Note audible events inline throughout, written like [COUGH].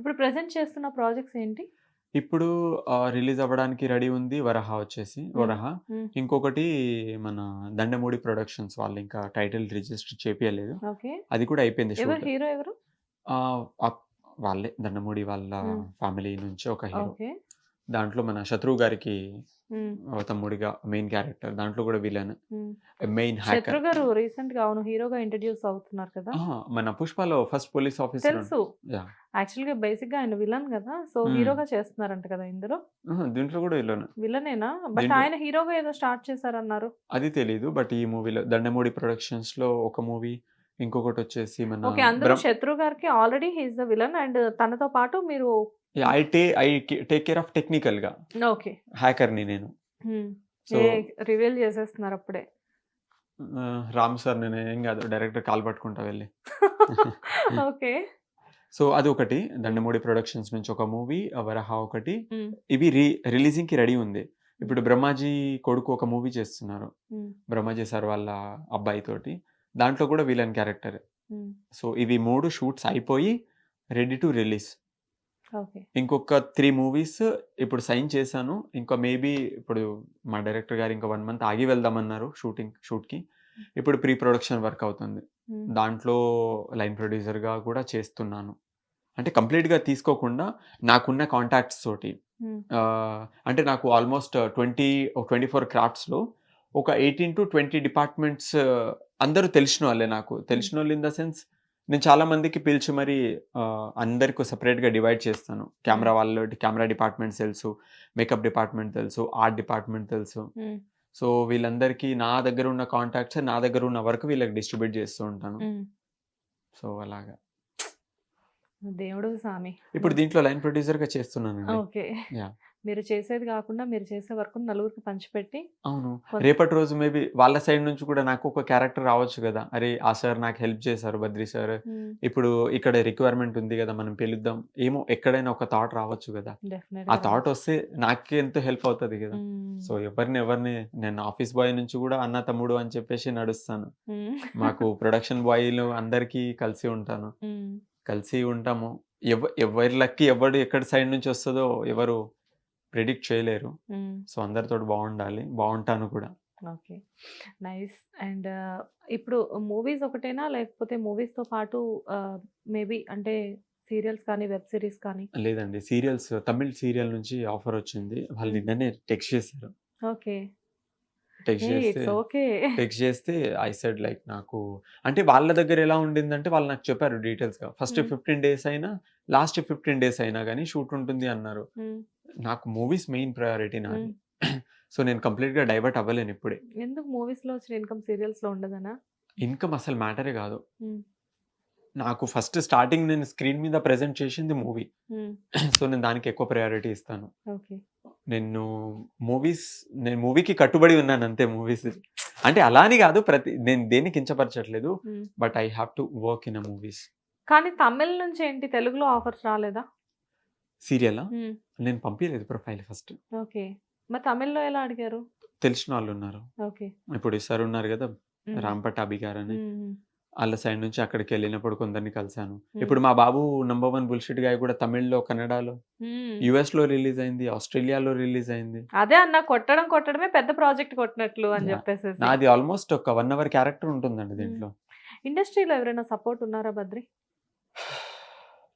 ఇప్పుడు ప్రెజెంట్ చేస్తున్న ప్రాజెక్ట్స్ ఏంటి? ఇప్పుడు రిలీజ్ అవ్వడానికి రెడీ ఉంది వరహ వచ్చేసి వరహ. ఇంకొకటి మన దండమూడి ప్రొడక్షన్స్ వాళ్ళు ఇంకా టైటిల్ రిజిస్టర్ చేపియలేదు. అది కూడా అయిపోయింది హీరో ఎవరు? వాళ్ళే దండమూడి వాళ్ళ. ఫ్యామిలీ నుంచి ఒక హీరో. దాంట్లో మన శత్రువు గారికి తమ్ముడిగా మెయిన్ క్యారెక్టర్ దాంట్లో కూడా విలన్. మెయిన్ శత్రు గారు రీసెంట్గా అవును హీరోగా ఇంట్రడ్యూస్ అవుతున్నారు కదా? మన పుష్పలో ఫస్ట్ పోలీస్ ఆఫీసర్ తెలుసు. యాక్చువల్గా బేసిక్గా ఆయన విలన్ కదా? సో. హీరోగా చేస్తున్నారంట కదా ఇందులో? దీంట్లో కూడా విలన్ విలనేనా బట్ ఆయన హీరోగా ఏదో స్టార్ట్ చేశారన్నారు. అది తెలీదు బట్ ఈ మూవీలో దండమూడి ప్రొడక్షన్స్లో ఒక మూవీ ఇంకొకటి వచ్చేసి మన ఓకే అందరూ శత్రు గారికి already he's the villain and తనతో పాటు మీరు I take I take care of టెక్నికల్గా. ఓకే హ్యాకర్ని నేను. సో రివీల్ చేసేస్తున్నారు అప్పుడే? రామ్ సార్ నేను ఏం కాదు డైరెక్టర్ కాల్ పట్టుకుంటా వెళ్ళి. [LAUGHS] ఓకే సో అది ఒకటి. దండమూడి ప్రొడక్షన్స్ నుంచి ఒక మూవీ వరహ ఒకటి. మ్మ్. ఇవి రీ రిలీజింగ్కి రెడీ ఉంది. ఇప్పుడు బ్రహ్మాజీ కొడుకు ఒక మూవీ చేస్తున్నారు. మ్మ్. బ్రహ్మాజీ సార్ వాళ్ళ అబ్బాయి తోటి. దాంట్లో కూడా విలన్ క్యారెక్టర్. సో ఇవి మూడు షూట్స్ అయిపోయి రెడీ టు రిలీజ్ ఇంకొక త్రీ మూవీస్ ఇప్పుడు సైన్ చేశాను. ఇంకా మేబీ ఇప్పుడు మా డైరెక్టర్ గారు ఇంకా వన్ మంత్ ఆగి వెళ్దామన్నారు షూటింగ్ షూట్కి. ఇప్పుడు ప్రీ ప్రొడక్షన్ వర్క్ అవుతుంది. దాంట్లో లైన్ ప్రొడ్యూసర్గా కూడా చేస్తున్నాను. అంటే కంప్లీట్గా తీసుకోకుండా నాకున్న కాంటాక్ట్స్ తోటి. అంటే నాకు ఆల్మోస్ట్ ట్వంటీ ట్వంటీ ఫోర్ క్రాఫ్ట్స్లో ఒక ఎయిటీన్ టు ట్వంటీ డిపార్ట్మెంట్స్ అందరూ తెలిసిన వాళ్ళే నాకు. తెలిసిన వాళ్ళు ఇన్ ద సెన్స్ నేను చాలా మందికి పిలిచి మరి అందరికి సపరేట్గా డివైడ్ చేస్తాను. కెమెరా వాళ్ళు కెమెరా డిపార్ట్మెంట్ తెలుసు మేకప్ డిపార్ట్మెంట్ తెలుసు ఆర్ట్ డిపార్ట్మెంట్ తెలుసు. సో వీళ్ళందరికీ నా దగ్గర ఉన్న కాంటాక్ట్స్ నా దగ్గర ఉన్న వరకు వీళ్ళకి డిస్ట్రిబ్యూట్ చేస్తూ ఉంటాను. సో అలాగా. దేవుడు స్వామి ఇప్పుడు దీంట్లో లైన్ ప్రొడ్యూసర్గా చేస్తున్నానండి ఓకే Yeah. మీరు చేసేది కాకుండా మీరు చేసే వర్క్ నలుగురికి పంచిపెట్టి అవును రేపటి రోజు మేబీ వాళ్ళ సైడ్ నుంచి కూడా నాకు ఒక క్యారెక్టర్ రావచ్చు కదా అరే ఆ సార్ నాకు హెల్ప్ చేశారు బద్రి సార్. ఇప్పుడు ఇక్కడ రిక్వైర్మెంట్ ఉంది కదా మనం పిలుద్దాం ఏమో ఎక్కడైనా ఒక థాట్ రావచ్చు కదా ఆ. థాట్ వస్తే నాకే ఎంతో హెల్ప్ అవుతుంది కదా. సో ఎవరిని ఎవరిని నేను ఆఫీస్ బాయ్ నుంచి కూడా అన్న తమ్ముడు అని చెప్పేసి నడుస్తాను. మాకు ప్రొడక్షన్ బాయ్లు అందరికీ కలిసి ఉంటాను. కలిసి ఉంటాము. ఎవ ఎవరి లక్కి ఎవడు ఎక్కడి సైడ్ నుంచి వస్తుందో ఎవరు ప్రిడిక్ట్ చేయలేరు. సో అందరితో బాగుండాలి. బాగుంటాను కూడా. ఓకే. నైస్. అండ్ ఇప్పుడు మూవీస్ ఒకటేనా? లేకపోతే movies తో పాటు మేబీ అంటే సీరియల్స్ కానీ వెబ్ సిరీస్ కానీ? లేదండి. సీరియల్స్ తమిళ్ సీరియల్ నుంచి ఆఫర్ వచ్చింది. వాళ్ళు నిన్ననే టెక్స్ట్ చేశారు. ఓకే. టెక్స్ట్ చేస్తే ఓకే. టెక్స్ట్ చేస్తే ఐ సెడ్ లైక్ నాకు అంటే వాళ్ళ దగ్గర ఎలా ఉండిందంటే వాళ్ళు నాకు చెప్పారు డీటెయిల్స్గా. ఫస్ట్. ఫిఫ్టీన్ డేస్ అయినా లాస్ట్ ఫిఫ్టీన్ డేస్ అయినా కానీ షూట్ ఉంటుంది అన్నారు. నాకు మూవీస్ మెయిన్ ప్రయారిటీ నాది. [CLEARS THROAT] సో నేను కంప్లీట్గా డైవర్ట్ అవ్వలేను ఇప్పుడే. ఎందుకు మూవీస్లో వచ్చిన ఇన్కమ్ సీరియల్స్లో ఉండదనా? ఇన్కమ్ అసలు మ్యాటరే కాదు. నాకు ఫస్ట్ స్టార్టింగ్ నేను స్క్రీన్ మీద ప్రెజెంట్ చేసింది మూవీ. [CLEARS THROAT] సో నేను దానికి ఎక్కువ ప్రయారిటీ ఇస్తాను. నేను మూవీస్ నేను మూవీకి కట్టుబడి ఉన్నాను అంతే మూవీస్. అంటే అలా అని కాదు ప్రతి నేను దేన్ని కించపరచట్లేదు. But I have to work in a movies. కానీ తమిళ్ నుంచి ఏంటి తెలుగులో ఆఫర్స్ రాలేదా? సీరియల్. నేను పంపించలేదు ప్రొఫైల్ ఫస్ట్. ఓకే. మరి తమిళ్ళో ఎలా అడిగారు? తెలిసిన వాళ్ళు ఉన్నారు. ఓకే. ఇప్పుడు సార్ ఉన్నారు కదా మ్మ్. రామ్ పట్టాభి గారు అని. వాళ్ళ సైడ్ నుంచి అక్కడికి వెళ్ళినప్పుడు కొందరిని కలిశాను. ఇప్పుడు మా బాబు నంబర్ వన్ బుల్షిట్ గాయ కూడా తమిళ్ళో కన్నడలో. యుఎస్లో రిలీజ్ అయింది ఆస్ట్రేలియాలో రిలీజ్ అయింది అదే అన్న కొట్టడం కొట్టడమే పెద్ద ప్రాజెక్ట్ కొట్టినట్లు అని. చెప్పేసి నాది ఆల్మోస్ట్ ఒక వన్ అవర్ క్యారెక్టర్ ఉంటుందండి దీంట్లో ఇండస్ట్రీలో ఎవరైనా సపోర్ట్ ఉన్నారా బద్రి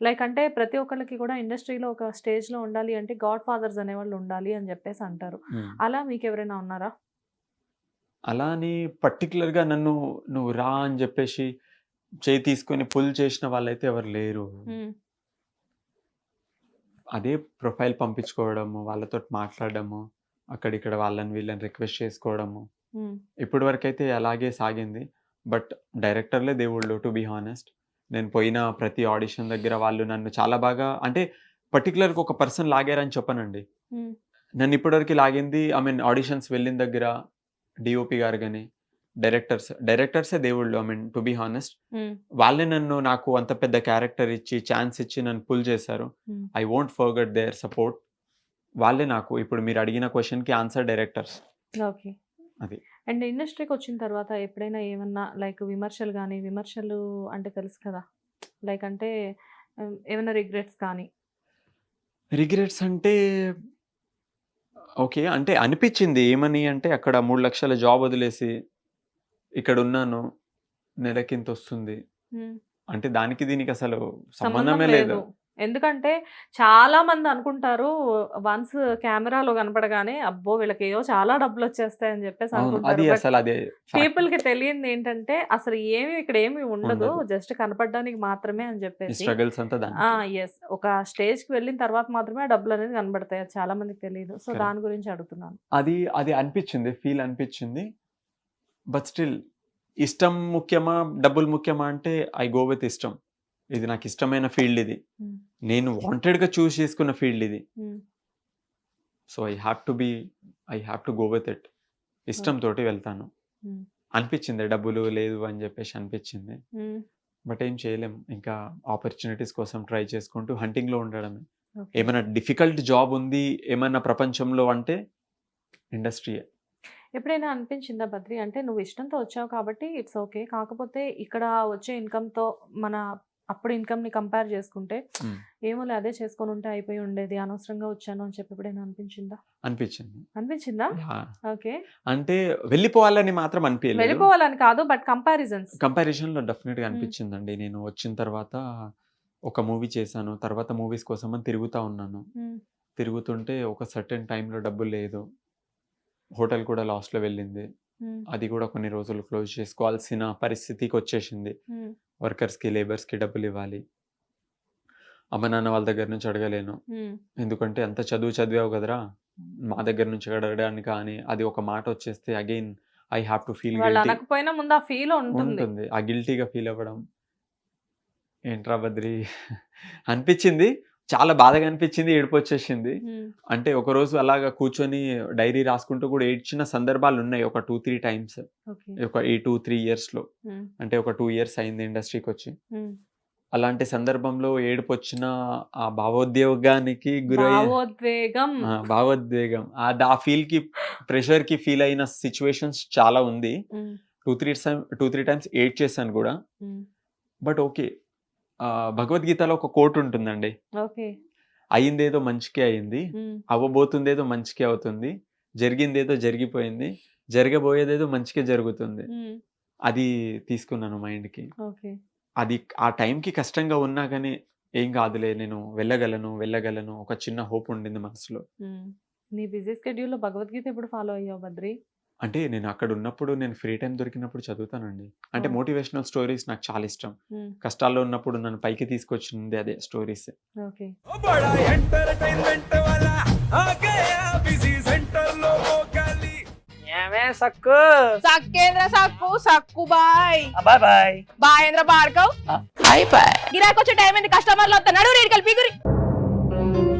లైక్ అంటే ప్రతి ఒక్కళ్ళకి కూడా ఇండస్ట్రీలో ఒక స్టేజ్లో ఉండాలి అంటే గాడ్ ఫాదర్స్ అనేవాళ్ళు ఉండాలి అని చెప్పేసి అంటారు. అలా మీకు ఎవరైనా ఉన్నారా అలా అని particular గా నన్ను నువ్వు రా అని చెప్పేసి చేయి తీసుకొని పుల్ చేసిన వాళ్ళైతే ఎవరు లేరు. అదే ప్రొఫైల్ పంపించుకోవడము వాళ్ళతో మాట్లాడడము అక్కడిక్కడ వాళ్ళని వీళ్ళని రిక్వెస్ట్ చేసుకోవడము. ఇప్పటి వరకు అయితే అలాగే సాగింది బట్ డైరెక్టర్లే దేవుళ్ళు టు బీ హానెస్ట్ నేను పోయిన ప్రతి ఆడిషన్ దగ్గర వాళ్ళు నన్ను చాలా బాగా అంటే పర్టికులర్గా ఒక పర్సన్ లాగారని చెప్పనండి. నన్ను ఇప్పటివరకు లాగింది ఐ మీన్ ఆడిషన్స్ వెళ్ళిన దగ్గర డిఓపి గారు కానీ డైరెక్టర్స్ డైరెక్టర్సే దేవుళ్ళు. I mean to be honest. వాళ్ళే నన్ను నాకు అంత పెద్ద క్యారెక్టర్ ఇచ్చి ఛాన్స్ ఇచ్చి నన్ను పుల్ చేశారు. I won't forget their support వాళ్ళే నాకు ఇప్పుడు మీరు అడిగిన క్వశ్చన్కి ఆన్సర్ డైరెక్టర్స్ ఓకే అది. అండ్ ఇండస్ట్రీకి వచ్చిన తర్వాత ఎప్పుడైనా ఏమన్నా లైక్ విమర్శలు కానీ విమర్శలు అంటే తెలుసు కదా? లైక్ అంటే ఏమైనా రిగ్రెట్స్ కానీ? రిగ్రెట్స్ అంటే ఓకే. అంటే అనిపిచ్చింది. ఏమని అంటే అక్కడ 3,00,000 జాబ్ వదిలేసి ఇక్కడున్నాను. నెలకింతొస్తుంది. హ్మ్. అంటే దానికి దీనికి అసలు సంబంధం సంబంధమే లేదు. లేదు. ఎందుకంటే చాలా మంది అనుకుంటారు వన్స్ కెమెరాలో కనపడగానే అబ్బో! వీళ్ళకేవో చాలా డబ్బులొచ్చేస్తాయని చెప్పేసి అవును. అనుకుంటారు. అది బట్ అసలు అదే ఫ్యాక్ట్. పీపుల్‌కి తెలియందేంటంటే అసలు ఏమి ఇక్కడ ఏమి ఉండదు. జస్ట్ కనపడడానికి మాత్రమే అని చెప్పేసి. యెస్. ఒక స్టేజ్‌కి వెళ్ళిన తర్వాత మాత్రమే ఆ డబ్బులనేది కనబడతాయి. అది చాలా మందికి తెలీదు. సో. దాని గురించి అడుగుతున్నాను. అది అది అనిపిచ్చింది. ఫీల్ అనిపిచ్చింది. బట్ స్టిల్ ఇష్టం ముఖ్యమా? డబ్బులు ముఖ్యమా? అంటే ఐ గో విత్ ఇష్టం. ఇది నాకిష్టమైన ఫీల్డ్ ఇది. నేను వాంటెడ్‌గా చూజ్ చేసుకున్న ఫీల్డ్ ఇది. So, I have to be I have to go with it. Okay. ఇష్టంతోటి వెళ్తాను. హ్మ్. అనిపిచ్చింది డబ్బులు లేదు అని చెప్పేసి అనిపిచ్చింది. హ్మ్. బట్ ఏం చేయలేం. ఇంకా ఆపర్చునిటీస్ కోసం ట్రై చేసుకుంటూ హంటింగ్‌లో ఉండడమే. ఏమైనా డిఫికల్ట్ జాబ్ ఉంది ఏమన్నా ప్రపంచంలో అంటే ఇండస్ట్రీయే. ఎప్పుడైనా అనిపించిందా బద్రి? అంటే నువ్వు ఇష్టంతో వచ్చావు కాబట్టి ఇట్స్ ఓకే. కాకపోతే ఇక్కడ వచ్చే ఇన్‌కమ్‌తో మన అప్పుడు ఇన్‌కమ్‌ని కంపేర్ చేసుకుంటే. ఏమోలే అదే చేసుకొనుంటే అయిపోయి ఉండేది. అనవసరంగా వచ్చాను అని చెప్పి ఎప్పుడైనా అనిపించిందా? అనిపించిందా? యాహ్! ఓకే. అంటే వెళ్ళిపోవాలని మాత్రం అనిపియలేదు. వెళ్ళిపోవాలని కాదు. But comparisons. కంపారిజన్‌లో డెఫినిట్‌గా హ్మ్. అనిపిచ్చిందండి. నేను వచ్చిన తర్వాత ఒక మూవీ చేశాను. తర్వాత మూవీస్ కోసమని తిరుగుతా ఉన్నాను. తిరుగుతుంటే ఒక సర్టెన్ టైమ్‌లో డబ్బులు లేదు. హోటల్ కూడా లాస్‌లో వెళ్ళింది. అది కూడా కొన్ని రోజులు క్లోజ్ చేసుకోవాల్సిన పరిస్థితికొచ్చేసింది. హ్మ్. వర్కర్స్‌కి, లేబర్స్‌కి డబ్బులివ్వాలి. అమ్మ, నాన్న వాళ్ళ దగ్గర నుంచి అడగలేను. ఎందుకంటే అంత చదువు చదివావు కదరా! మా దగ్గర నుంచి అడగడానికి కానీ అది ఒక మాట వచ్చేస్తే again I have to feel. అనకపోయినా ముందు ఆ ఫీల్ ఉంటుంది. ఆ గిల్టీగా ఫీల్ అవ్వడం. ఏంట్రా బద్రి అనిపిచ్చింది. చాలా బాధగా అనిపిచ్చింది. ఏడుపొచ్చేసింది. హ్మ్. అంటే ఒకరోజు అలాగా కూర్చొని డైరీ రాసుకుంటూ కూడా ఏడ్చిన సందర్భాలున్నాయి. ఒక 2, 3 టైమ్స్. ఒక ఈ 2, 3 ఇయర్స్‌లో. హ్మ్. అంటే ఒక 2 ఇయర్స్ అయింది ఇండస్ట్రీకొచ్చి. హ్మ్. అలాంటి సందర్భంలో ఏడుపొచ్చిన ఆ భావోద్వేగానికి గురయ్యే భావోద్వేగం. ఆ! భావోద్వేగం. అది ఆ ఫీల్‌కి ప్రెషర్‌కి ఫీల్ అయిన సిట్యుయేషన్స్ చాలా ఉంది. హ్మ్. 2, 3 సైమ్ 2, 3 టైమ్స్ ఏడ్చేసాను గూడా. హ్మ్. But okay. భగవద్గీతలో ఒక కోట్ ఉంటుందండి. అయిందేదో మంచికే అయింది. అవ్వబోతుందేదో మంచికే అవుతుంది. జరిగిందేదో జరిగిపోయింది. జరగబోయేదేదో మంచికే జరుగుతుంది. అది తీసుకున్నాను మైండ్‌కి. ఓకే. అది ఆ టైంకి కష్టంగా ఉన్నా గానీ ఏం కాదులే నేను వెళ్ళగలను, వెళ్ళగలను ఒక చిన్న హోప్ ఉండింది మనసులో. నీ బిజీ స్కెడ్యూల్‌లో భగవద్గీత ఎప్పుడు ఫాలో అయ్యావు బద్రి? అంటే నేను అక్కడ ఉన్నప్పుడు నేను ఫ్రీ టైం దొరికినప్పుడు చదువుతానండి. అంటే మోటివేషనల్ స్టోరీస్ నాకు చాలా ఇష్టం. కష్టాల్లో ఉన్నప్పుడు నన్ను పైకి తీసుకొచ్చింది అదే స్టోరీస్. సక్కు? సక్కేంద్ర సక్కు సక్కు బాయ్. బాయ్ బాయ్. బాయేంద్ర భార్గవ్ బాయ్ బాయ్. గిరాకొచ్చే టైం కస్టమర్లు వస్తా నడు రేడికల్ పిగురి